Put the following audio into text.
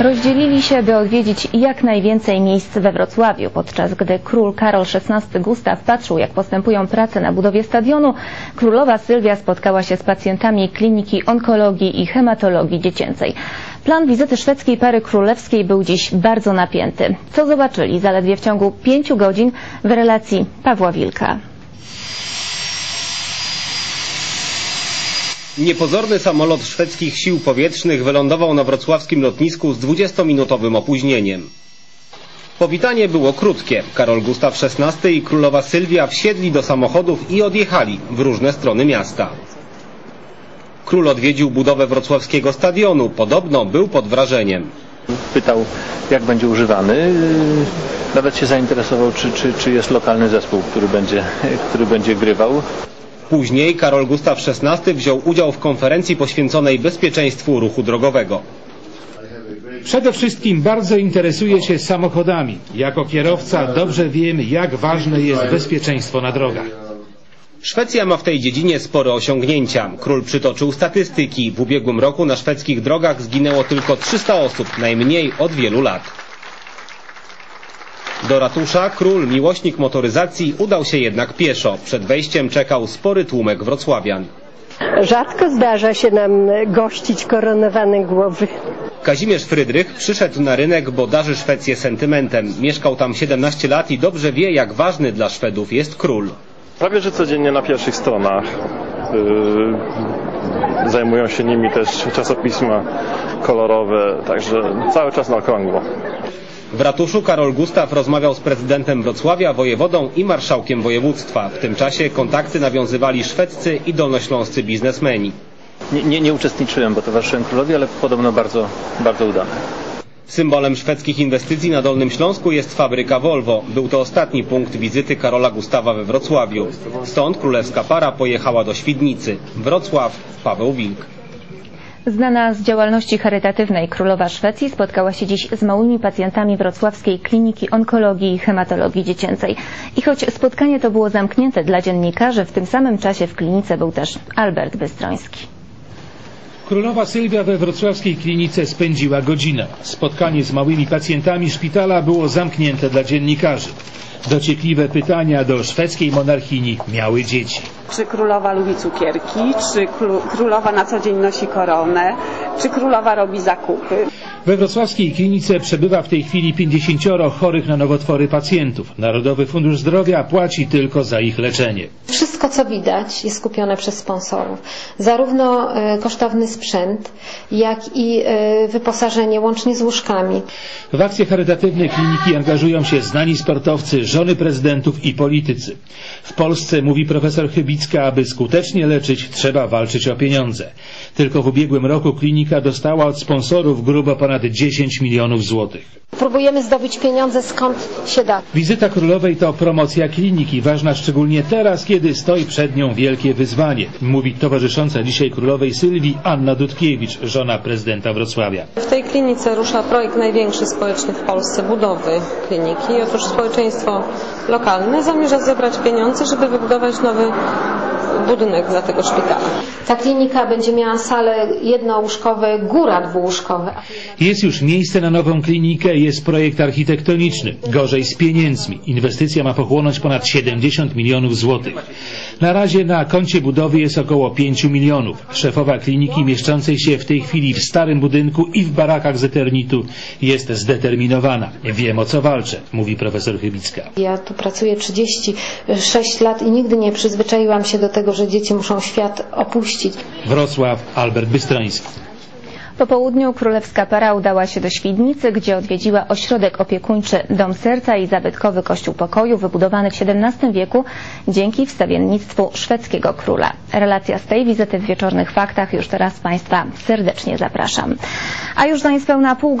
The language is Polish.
Rozdzielili się, by odwiedzić jak najwięcej miejsc we Wrocławiu, podczas gdy król Karol XVI Gustaw patrzył, jak postępują prace na budowie stadionu, królowa Sylwia spotkała się z pacjentami Kliniki Onkologii i Hematologii Dziecięcej. Plan wizyty szwedzkiej pary królewskiej był dziś bardzo napięty. Co zobaczyli zaledwie w ciągu pięciu godzin w relacji Pawła Wilka. Niepozorny samolot szwedzkich sił powietrznych wylądował na wrocławskim lotnisku z 20-minutowym opóźnieniem. Powitanie było krótkie. Karol Gustaw XVI i królowa Sylwia wsiedli do samochodów i odjechali w różne strony miasta. Król odwiedził budowę wrocławskiego stadionu. Podobno był pod wrażeniem. pytał, jak będzie używany. Nawet się zainteresował, czy, czy, czy jest lokalny zespół, który będzie, który będzie grywał. Później Karol Gustaw XVI wziął udział w konferencji poświęconej bezpieczeństwu ruchu drogowego. Przede wszystkim bardzo interesuję się samochodami. Jako kierowca dobrze wiem, jak ważne jest bezpieczeństwo na drogach. Szwecja ma w tej dziedzinie spore osiągnięcia. Król przytoczył statystyki. W ubiegłym roku na szwedzkich drogach zginęło tylko 300 osób, najmniej od wielu lat. Do ratusza król, miłośnik motoryzacji, udał się jednak pieszo. Przed wejściem czekał spory tłumek wrocławian. Rzadko zdarza się nam gościć koronowane głowy. Kazimierz Frydrych przyszedł na rynek, bo darzy Szwecję sentymentem. Mieszkał tam 17 lat i dobrze wie, jak ważny dla Szwedów jest król. Prawie że codziennie na pierwszych stronach. Yy, zajmują się nimi też czasopisma kolorowe, także cały czas na okrągło. W ratuszu Karol Gustaw rozmawiał z prezydentem Wrocławia, wojewodą i marszałkiem województwa. W tym czasie kontakty nawiązywali szwedzcy i dolnośląscy biznesmeni. Nie, nie, nie uczestniczyłem, bo towarzyszyłem królowi, ale podobno bardzo, bardzo udane. Symbolem szwedzkich inwestycji na Dolnym Śląsku jest fabryka Volvo. Był to ostatni punkt wizyty Karola Gustawa we Wrocławiu. Stąd królewska para pojechała do Świdnicy. Wrocław, Paweł Wilk. Znana z działalności charytatywnej królowa Szwecji spotkała się dziś z małymi pacjentami wrocławskiej Kliniki Onkologii i Hematologii Dziecięcej. I choć spotkanie to było zamknięte dla dziennikarzy, w tym samym czasie w klinice był też Albert Bystroński. Królowa Sylwia we wrocławskiej klinice spędziła godzinę. Spotkanie z małymi pacjentami szpitala było zamknięte dla dziennikarzy. Dociekliwe pytania do szwedzkiej monarchini miały dzieci. Czy królowa lubi cukierki? Czy królowa na co dzień nosi koronę? Czy królowa robi zakupy? We wrocławskiej klinice przebywa w tej chwili 50 chorych na nowotwory pacjentów. Narodowy Fundusz Zdrowia płaci tylko za ich leczenie. Wszystko, co widać, jest kupione przez sponsorów. Zarówno e, kosztowny sprzęt, jak i e, wyposażenie łącznie z łóżkami. W akcje charytatywne kliniki angażują się znani sportowcy, żony prezydentów i politycy. W Polsce, mówi profesor Chybicka, aby skutecznie leczyć, trzeba walczyć o pieniądze. Tylko w ubiegłym roku klinika dostała od sponsorów grubo ponad 10 milionów złotych. Próbujemy zdobyć pieniądze skąd się da. Wizyta królowej to promocja kliniki, ważna szczególnie teraz, kiedy stoi przed nią wielkie wyzwanie, mówi towarzysząca dzisiaj królowej Sylwii Anna Dudkiewicz, żona prezydenta Wrocławia. W tej klinice rusza projekt największy społeczny w Polsce budowy kliniki. Otóż społeczeństwo lokalne zamierza zebrać pieniądze, żeby wybudować nowy budynek dla tego szpitala. Ta klinika będzie miała salę jednołóżkowe, góra dwułóżkowe. Jest już miejsce na nową klinikę, jest projekt architektoniczny. Gorzej z pieniędzmi. Inwestycja ma pochłonąć ponad 70 milionów złotych. Na razie na koncie budowy jest około 5 milionów. Szefowa kliniki mieszczącej się w tej chwili w starym budynku i w barakach z Eternitu jest zdeterminowana. Wiem o co walczę, mówi profesor Chybicka. Ja tu pracuję 36 lat i nigdy nie przyzwyczaiłam się do tego, że dzieci muszą świat opuścić. Wrocław, Albert Bystroński. Po południu królewska para udała się do Świdnicy, gdzie odwiedziła ośrodek opiekuńczy Dom Serca i zabytkowy Kościół Pokoju wybudowany w XVII wieku dzięki wstawiennictwu szwedzkiego króla. Relacja z tej wizyty w wieczornych faktach już teraz Państwa serdecznie zapraszam. A już za niespełna pół godziny